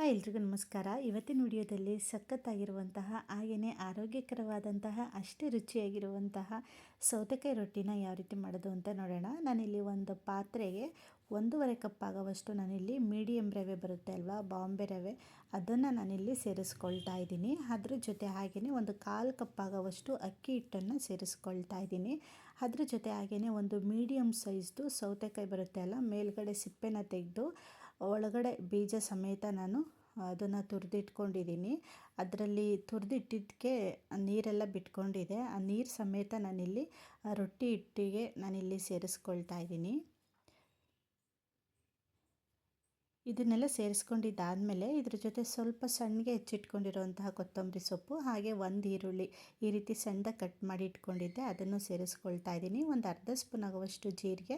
Hi ಎಲ್ರಿಗೂ ನಮಸ್ಕಾರ. ಇವತ್ತಿನ ವಿಡಿಯೋದಲ್ಲಿ ಸಖತ್ತಾಗಿರುವಂತಹ ಹಾಗೆಯೇ ಆರೋಗ್ಯಕರವಾದಂತಹ, ಅಷ್ಟೇ ರುಚಿಯಾಗಿರುವಂತಹ ಸೌತೆಕಾಯಿ ರೊಟ್ಟಿನ ಯಾವ ರೀತಿ ಮಾಡೋದು ಅಂತ ನೋಡೋಣ. ನಾನಿಲ್ಲಿ ಒಂದು ಪಾತ್ರೆಗೆ ಒಂದೂವರೆ ಕಪ್ ಆಗೋವಷ್ಟು ನಾನಿಲ್ಲಿ ಮೀಡಿಯಮ್ ರವೆ ಬರುತ್ತೆ ಅಲ್ವಾ, ಬಾಂಬೆ ರವೆ. ಅದನ್ನು ನಾನಿಲ್ಲಿ ಸೇರಿಸ್ಕೊಳ್ತಾ ಇದ್ದೀನಿ. ಅದ್ರ ಜೊತೆ ಹಾಗೆಯೇ ಒಂದು ಕಾಲು ಕಪ್ ಆಗೋವಷ್ಟು ಅಕ್ಕಿ ಹಿಟ್ಟನ್ನು ಸೇರಿಸ್ಕೊಳ್ತಾ ಇದ್ದೀನಿ. ಅದ್ರ ಜೊತೆ ಹಾಗೆಯೇ ಒಂದು ಮೀಡಿಯಮ್ ಸೈಜ್ದು ಸೌತೆಕಾಯಿ ಬರುತ್ತೆ ಅಲ್ಲ, ಮೇಲ್ಗಡೆ ಸಿಪ್ಪೆನ ತೆಗೆದು ಒಳಗಡೆ ಬೀಜ ಸಮೇತ ನಾನು ಅದನ್ನು ತುರಿದಿಟ್ಕೊಂಡಿದ್ದೀನಿ. ಅದರಲ್ಲಿ ತುರಿದಿಟ್ಟಿದ್ದಕ್ಕೆ ನೀರೆಲ್ಲ ಬಿಟ್ಕೊಂಡಿದೆ. ಆ ನೀರು ಸಮೇತ ನಾನಿಲ್ಲಿ ರೊಟ್ಟಿ ಹಿಟ್ಟಿಗೆ ನಾನಿಲ್ಲಿ ಸೇರಿಸ್ಕೊಳ್ತಾ ಇದ್ದೀನಿ. ಇದನ್ನೆಲ್ಲ ಸೇರಿಸ್ಕೊಂಡಿದ್ದಾದಮೇಲೆ ಇದ್ರ ಜೊತೆ ಸ್ವಲ್ಪ ಸಣ್ಣಗೆ ಹೆಚ್ಚಿಟ್ಕೊಂಡಿರುವಂತಹ ಕೊತ್ತಂಬರಿ ಸೊಪ್ಪು, ಹಾಗೆ ಒಂದು ಈರುಳ್ಳಿ ಈ ರೀತಿ ಸಣ್ಣದಾಗಿ ಕಟ್ ಮಾಡಿ ಇಟ್ಕೊಂಡಿದ್ದೆ. ಅದನ್ನು ಸೇರಿಸ್ಕೊಳ್ತಾ ಇದ್ದೀನಿ. ಒಂದು ಅರ್ಧ ಸ್ಪೂನ್ ಆಗುವಷ್ಟು ಜೀರಿಗೆ,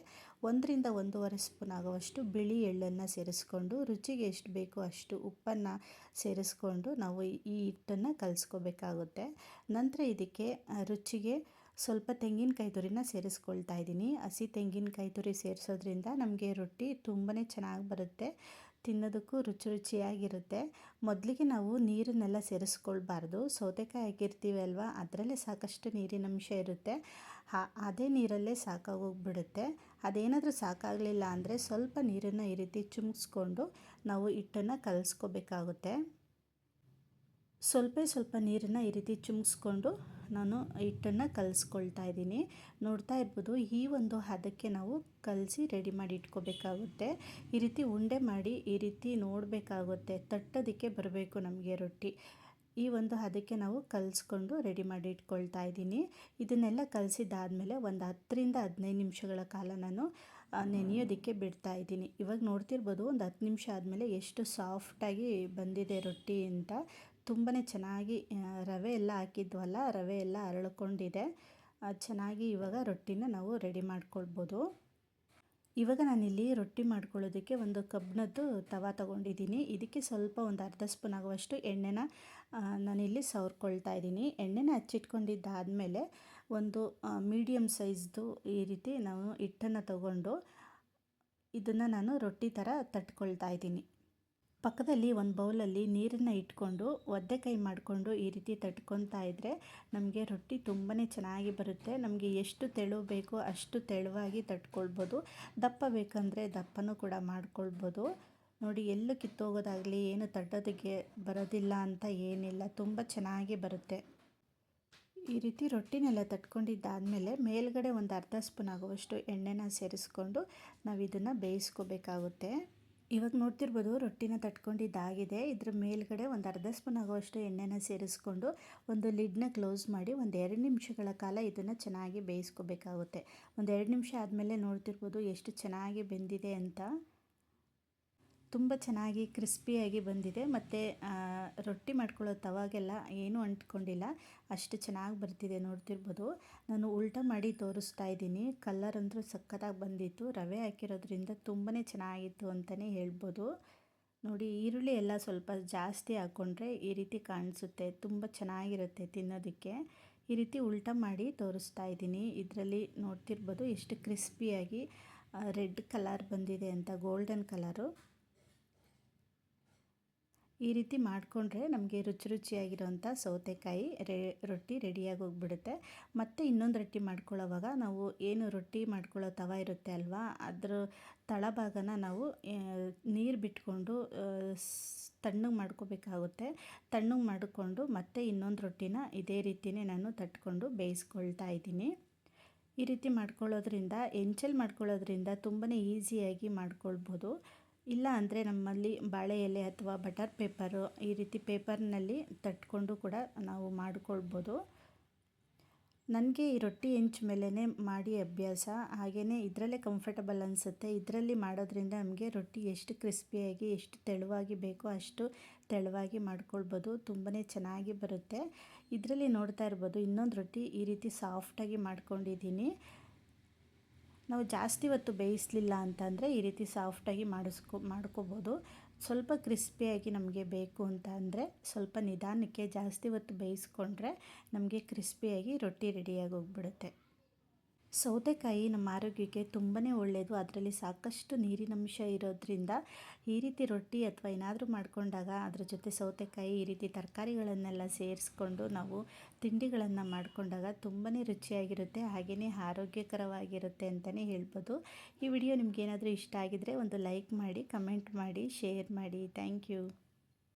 ಒಂದರಿಂದ ಒಂದೂವರೆ ಸ್ಪೂನ್ ಆಗುವಷ್ಟು ಬಿಳಿ ಎಳ್ಳನ್ನು ಸೇರಿಸ್ಕೊಂಡು, ರುಚಿಗೆ ಎಷ್ಟು ಬೇಕೋ ಅಷ್ಟು ಉಪ್ಪನ್ನು ಸೇರಿಸ್ಕೊಂಡು ನಾವು ಈ ಹಿಟ್ಟನ್ನು ಕಲಿಸ್ಕೋಬೇಕಾಗುತ್ತೆ. ನಂತರ ಇದಕ್ಕೆ ರುಚಿಗೆ ಸ್ವಲ್ಪ ತೆಂಗಿನಕಾಯಿ ತುರಿನ ಸೇರಿಸ್ಕೊಳ್ತಾ ಇದ್ದೀನಿ. ಹಸಿ ತೆಂಗಿನಕಾಯಿ ತುರಿ ಸೇರಿಸೋದ್ರಿಂದ ನಮಗೆ ರೊಟ್ಟಿ ತುಂಬಾ ಚೆನ್ನಾಗಿ ಬರುತ್ತೆ, ತಿನ್ನೋದಕ್ಕೂ ರುಚಿ ರುಚಿಯಾಗಿರುತ್ತೆ. ಮೊದಲಿಗೆ ನಾವು ನೀರನ್ನೆಲ್ಲ ಸೇರಿಸ್ಕೊಳ್ಬಾರ್ದು. ಸೌತೆಕಾಯಿ ಹಾಕಿರ್ತೀವಿ ಅಲ್ವಾ, ಅದರಲ್ಲೇ ಸಾಕಷ್ಟು ನೀರಿನ ಅಂಶ ಇರುತ್ತೆ. ಅದೇ ನೀರಲ್ಲೇ ಸಾಕಾಗೋಗ್ಬಿಡುತ್ತೆ. ಅದೇನಾದರೂ ಸಾಕಾಗಲಿಲ್ಲ ಅಂದರೆ ಸ್ವಲ್ಪ ನೀರನ್ನು ಈ ರೀತಿ ಚುಮ್ಸ್ಕೊಂಡು ನಾವು ಹಿಟ್ಟನ್ನು ಕಲಿಸ್ಕೋಬೇಕಾಗುತ್ತೆ. ಸ್ವಲ್ಪ ಸ್ವಲ್ಪ ನೀರನ್ನು ಈ ರೀತಿ ಚುಮ್ಸ್ಕೊಂಡು ನಾನು ಹಿಟ್ಟನ್ನು ಕಲಿಸ್ಕೊಳ್ತಾ ಇದ್ದೀನಿ. ನೋಡ್ತಾ ಇರ್ಬೋದು, ಈ ಒಂದು ಹದಕ್ಕೆ ನಾವು ಕಲಸಿ ರೆಡಿ ಮಾಡಿ ಇಟ್ಕೋಬೇಕಾಗುತ್ತೆ. ಈ ರೀತಿ ಉಂಡೆ ಮಾಡಿ ಈ ರೀತಿ ನೋಡಬೇಕಾಗುತ್ತೆ. ತಟ್ಟೋದಕ್ಕೆ ಬರಬೇಕು ನಮಗೆ ರೊಟ್ಟಿ. ಈ ಒಂದು ಹದಕ್ಕೆ ನಾವು ಕಲಿಸ್ಕೊಂಡು ರೆಡಿ ಮಾಡಿ ಇಟ್ಕೊಳ್ತಾ ಇದ್ದೀನಿ. ಇದನ್ನೆಲ್ಲ ಕಲಸಿದ್ದಾದಮೇಲೆ ಒಂದು ಹತ್ತರಿಂದ ಹದಿನೈದು ನಿಮಿಷಗಳ ಕಾಲ ನಾನು ನೆನೆಯೋದಕ್ಕೆ ಬಿಡ್ತಾ ಇದ್ದೀನಿ. ಇವಾಗ ನೋಡ್ತಿರ್ಬೋದು, ಒಂದು ಹತ್ತು ನಿಮಿಷ ಆದಮೇಲೆ ಎಷ್ಟು ಸಾಫ್ಟಾಗಿ ಬಂದಿದೆ ರೊಟ್ಟಿ ಅಂತ. ತುಂಬಾ ಚೆನ್ನಾಗಿ ರವೆ ಎಲ್ಲ ಹಾಕಿದ್ವಲ್ಲ, ರವೆ ಎಲ್ಲ ಅರಳ್ಕೊಂಡಿದೆ. ಚೆನ್ನಾಗಿ ಇವಾಗ ರೊಟ್ಟಿನ ನಾವು ರೆಡಿ ಮಾಡ್ಕೊಳ್ಬೋದು. ಇವಾಗ ನಾನಿಲ್ಲಿ ರೊಟ್ಟಿ ಮಾಡ್ಕೊಳ್ಳೋದಕ್ಕೆ ಒಂದು ಕಬ್ಬಿಣದ್ದು ತವ ತೊಗೊಂಡಿದ್ದೀನಿ. ಇದಕ್ಕೆ ಸ್ವಲ್ಪ ಒಂದು ಅರ್ಧ ಸ್ಪೂನ್ ಆಗುವಷ್ಟು ಎಣ್ಣೆನ ನಾನಿಲ್ಲಿ ಸವ್ರ್ಕೊಳ್ತಾ ಇದ್ದೀನಿ. ಎಣ್ಣೆನ ಹಚ್ಚಿಟ್ಕೊಂಡಿದ್ದಾದಮೇಲೆ ಒಂದು ಮೀಡಿಯಮ್ ಸೈಜ್ದು ಈ ರೀತಿ ನಾವು ಹಿಟ್ಟನ್ನು ತಗೊಂಡು ಇದನ್ನು ನಾನು ರೊಟ್ಟಿ ಥರ ತಟ್ಕೊಳ್ತಾ ಇದ್ದೀನಿ. ಪಕ್ಕದಲ್ಲಿ ಒಂದು ಬೌಲಲ್ಲಿ ನೀರನ್ನು ಇಟ್ಕೊಂಡು ಒದ್ದೆ ಕೈ ಮಾಡಿಕೊಂಡು ಈ ರೀತಿ ತಟ್ಕೊತಾ ಇದ್ದರೆ ನಮಗೆ ರೊಟ್ಟಿ ತುಂಬಾ ಚೆನ್ನಾಗಿ ಬರುತ್ತೆ. ನಮಗೆ ಎಷ್ಟು ತೆಳು ಬೇಕೋ ಅಷ್ಟು ತೆಳುವಾಗಿ ತಟ್ಕೊಳ್ಬೋದು. ದಪ್ಪ ಬೇಕಂದರೆ ದಪ್ಪನೂ ಕೂಡ ಮಾಡ್ಕೊಳ್ಬೋದು. ನೋಡಿ, ಎಲ್ಲೂ ಕಿತ್ತೋಗೋದಾಗಲಿ ಏನು ತಟ್ಟೋದಕ್ಕೆ ಬರೋದಿಲ್ಲ ಅಂತ ಏನಿಲ್ಲ. ತುಂಬ ಚೆನ್ನಾಗಿ ಬರುತ್ತೆ. ಈ ರೀತಿ ರೊಟ್ಟಿನೆಲ್ಲ ತಟ್ಕೊಂಡಿದ್ದಾದಮೇಲೆ ಮೇಲ್ಗಡೆ ಒಂದು ಅರ್ಧ ಸ್ಪೂನ್ ಆಗುವಷ್ಟು ಎಣ್ಣೆನ ಸೇರಿಸ್ಕೊಂಡು ನಾವು ಇದನ್ನು ಬೇಯಿಸ್ಕೋಬೇಕಾಗುತ್ತೆ. ಇವಾಗ ನೋಡ್ತಿರ್ಬೋದು ರೊಟ್ಟಿನ ತಟ್ಕೊಂಡಿದ್ದಾಗಿದೆ. ಇದ್ರ ಮೇಲ್ಗಡೆ ಒಂದು ಅರ್ಧ ಸ್ಪೂನ್ ಆಗುವಷ್ಟು ಎಣ್ಣೆನ ಸೇರಿಸ್ಕೊಂಡು ಒಂದು ಲಿಡ್ನ ಕ್ಲೋಸ್ ಮಾಡಿ ಒಂದು ಎರಡು ನಿಮಿಷಗಳ ಕಾಲ ಇದನ್ನು ಚೆನ್ನಾಗಿ ಬೇಯಿಸ್ಕೋಬೇಕಾಗುತ್ತೆ. ಒಂದು ಎರಡು ನಿಮಿಷ ಆದಮೇಲೆ ನೋಡ್ತಿರ್ಬೋದು ಎಷ್ಟು ಚೆನ್ನಾಗಿ ಬೆಂದಿದೆ ಅಂತ. ತುಂಬ ಚೆನ್ನಾಗಿ ಕ್ರಿಸ್ಪಿಯಾಗಿ ಬಂದಿದೆ. ಮತ್ತು ರೊಟ್ಟಿ ಮಾಡ್ಕೊಳ್ಳೋ ತವಾಗೆಲ್ಲ ಏನೂ ಅಂಟ್ಕೊಂಡಿಲ್ಲ. ಅಷ್ಟು ಚೆನ್ನಾಗಿ ಬರ್ತಿದೆ ನೋಡ್ತಿರ್ಬೋದು. ನಾನು ಉಲ್ಟ ಮಾಡಿ ತೋರಿಸ್ತಾ ಇದ್ದೀನಿ. ಕಲ್ಲರ್ ಅಂದರೂ ಸಕ್ಕತ್ತಾಗಿ ಬಂದಿತ್ತು. ರವೆ ಹಾಕಿರೋದ್ರಿಂದ ತುಂಬಾ ಚೆನ್ನಾಗಿತ್ತು ಅಂತಲೇ ಹೇಳ್ಬೋದು. ನೋಡಿ, ಈರುಳ್ಳಿ ಎಲ್ಲ ಸ್ವಲ್ಪ ಜಾಸ್ತಿ ಹಾಕ್ಕೊಂಡ್ರೆ ಈ ರೀತಿ ಕಾಣಿಸುತ್ತೆ. ತುಂಬ ಚೆನ್ನಾಗಿರುತ್ತೆ ತಿನ್ನೋದಕ್ಕೆ. ಈ ರೀತಿ ಉಲ್ಟ ಮಾಡಿ ತೋರಿಸ್ತಾ ಇದ್ದೀನಿ. ಇದರಲ್ಲಿ ನೋಡ್ತಿರ್ಬೋದು ಎಷ್ಟು ಕ್ರಿಸ್ಪಿಯಾಗಿ ರೆಡ್ ಕಲರ್ ಬಂದಿದೆ ಅಂತ, ಗೋಲ್ಡನ್ ಕಲರು. ಈ ರೀತಿ ಮಾಡಿಕೊಂಡ್ರೆ ನಮಗೆ ರುಚಿ ರುಚಿಯಾಗಿರೋಂಥ ಸೌತೆಕಾಯಿ ರೇ, ರೊಟ್ಟಿ ರೆಡಿಯಾಗಿ ಹೋಗ್ಬಿಡುತ್ತೆ. ಮತ್ತು ಇನ್ನೊಂದು ರೊಟ್ಟಿ ಮಾಡ್ಕೊಳ್ಳೋವಾಗ ನಾವು ಏನು ರೊಟ್ಟಿ ಮಾಡ್ಕೊಳ್ಳೋ ತವ ಇರುತ್ತೆ ಅಲ್ವಾ? ಅದರ ತಳಭಾಗನ ನಾವು ನೀರು ಬಿಟ್ಕೊಂಡು ತಣ್ಣಗೆ ಮಾಡ್ಕೋಬೇಕಾಗುತ್ತೆ. ತಣ್ಣಗೆ ಮಾಡಿಕೊಂಡು ಮತ್ತೆ ಇನ್ನೊಂದು ರೊಟ್ಟಿನ ಇದೇ ರೀತಿಯೇ ನಾನು ತಟ್ಕೊಂಡು ಬೇಯಿಸ್ಕೊಳ್ತಾ ಇದ್ದೀನಿ. ಈ ರೀತಿ ಮಾಡ್ಕೊಳ್ಳೋದ್ರಿಂದ, ಎಂಚಲ್ ಮಾಡ್ಕೊಳ್ಳೋದ್ರಿಂದ ತುಂಬಾ ಈಸಿಯಾಗಿ ಮಾಡ್ಕೊಳ್ಬೋದು. ಇಲ್ಲ ಅಂದರೆ ನಮ್ಮಲ್ಲಿ ಬಾಳೆ ಎಲೆ ಅಥವಾ ಬಟರ್ ಪೇಪರು ಈ ರೀತಿ ಪೇಪರ್ನಲ್ಲಿ ತಟ್ಕೊಂಡು ಕೂಡ ನಾವು ಮಾಡಿಕೊಳ್ಬೋದು. ನನಗೆ ಈ ರೊಟ್ಟಿ ಇಂಚ್ ಮೇಲೇ ಮಾಡಿ ಅಭ್ಯಾಸ. ಹಾಗೆಯೇ ಇದರಲ್ಲೇ ಕಂಫರ್ಟಬಲ್ ಅನಿಸುತ್ತೆ. ಇದರಲ್ಲಿ ಮಾಡೋದ್ರಿಂದ ನಮಗೆ ರೊಟ್ಟಿ ಎಷ್ಟು ಕ್ರಿಸ್ಪಿಯಾಗಿ ಎಷ್ಟು ತೆಳುವಾಗಿ ಬೇಕೋ ಅಷ್ಟು ತೆಳುವಾಗಿ ಮಾಡ್ಕೊಳ್ಬೋದು. ತುಂಬಾ ಚೆನ್ನಾಗಿ ಬರುತ್ತೆ. ಇದರಲ್ಲಿ ನೋಡ್ತಾ ಇರ್ಬೋದು, ಇನ್ನೊಂದು ರೊಟ್ಟಿ ಈ ರೀತಿ ಸಾಫ್ಟಾಗಿ ಮಾಡ್ಕೊಂಡಿದ್ದೀನಿ. ನಾವು ಜಾಸ್ತಿ ಹೊತ್ತು ಬೇಯಿಸಲಿಲ್ಲ ಅಂತಂದರೆ ಈ ರೀತಿ ಸಾಫ್ಟಾಗಿ ಮಾಡಿಸ್ಕೊ, ಮಾಡ್ಕೋಬೋದು. ಸ್ವಲ್ಪ ಕ್ರಿಸ್ಪಿಯಾಗಿ ನಮಗೆ ಬೇಕು ಅಂತ ಅಂದರೆ ಸ್ವಲ್ಪ ನಿಧಾನಕ್ಕೆ ಜಾಸ್ತಿ ಹೊತ್ತು ಬೇಯಿಸ್ಕೊಂಡ್ರೆ ನಮಗೆ ಕ್ರಿಸ್ಪಿಯಾಗಿ ರೊಟ್ಟಿ ರೆಡಿಯಾಗಿ ಹೋಗ್ಬಿಡುತ್ತೆ. ಸೌತೆಕಾಯಿ ನಮ್ಮ ಆರೋಗ್ಯಕ್ಕೆ ತುಂಬಾ ಒಳ್ಳೆಯದು ಅದರಲ್ಲಿ ಸಾಕಷ್ಟು ನೀರಿನಂಶ ಇರೋದ್ರಿಂದ ಈ ರೀತಿ ರೊಟ್ಟಿ ಅಥವಾ ಏನಾದರೂ ಮಾಡಿಕೊಂಡಾಗ ಅದ್ರ ಜೊತೆ ಸೌತೆಕಾಯಿ ಈ ರೀತಿ ತರಕಾರಿಗಳನ್ನೆಲ್ಲ ಸೇರಿಸ್ಕೊಂಡು ನಾವು ತಿಂಡಿಗಳನ್ನು ಮಾಡಿಕೊಂಡಾಗ ತುಂಬಾ ರುಚಿಯಾಗಿರುತ್ತೆ ಹಾಗೆಯೇ ಆರೋಗ್ಯಕರವಾಗಿರುತ್ತೆ ಅಂತಲೇ ಹೇಳ್ಬೋದು. ಈ ವಿಡಿಯೋ ನಿಮಗೇನಾದರೂ ಇಷ್ಟ ಆಗಿದರೆ ಒಂದು ಲೈಕ್ ಮಾಡಿ, ಕಮೆಂಟ್ ಮಾಡಿ, ಶೇರ್ ಮಾಡಿ. Thank you.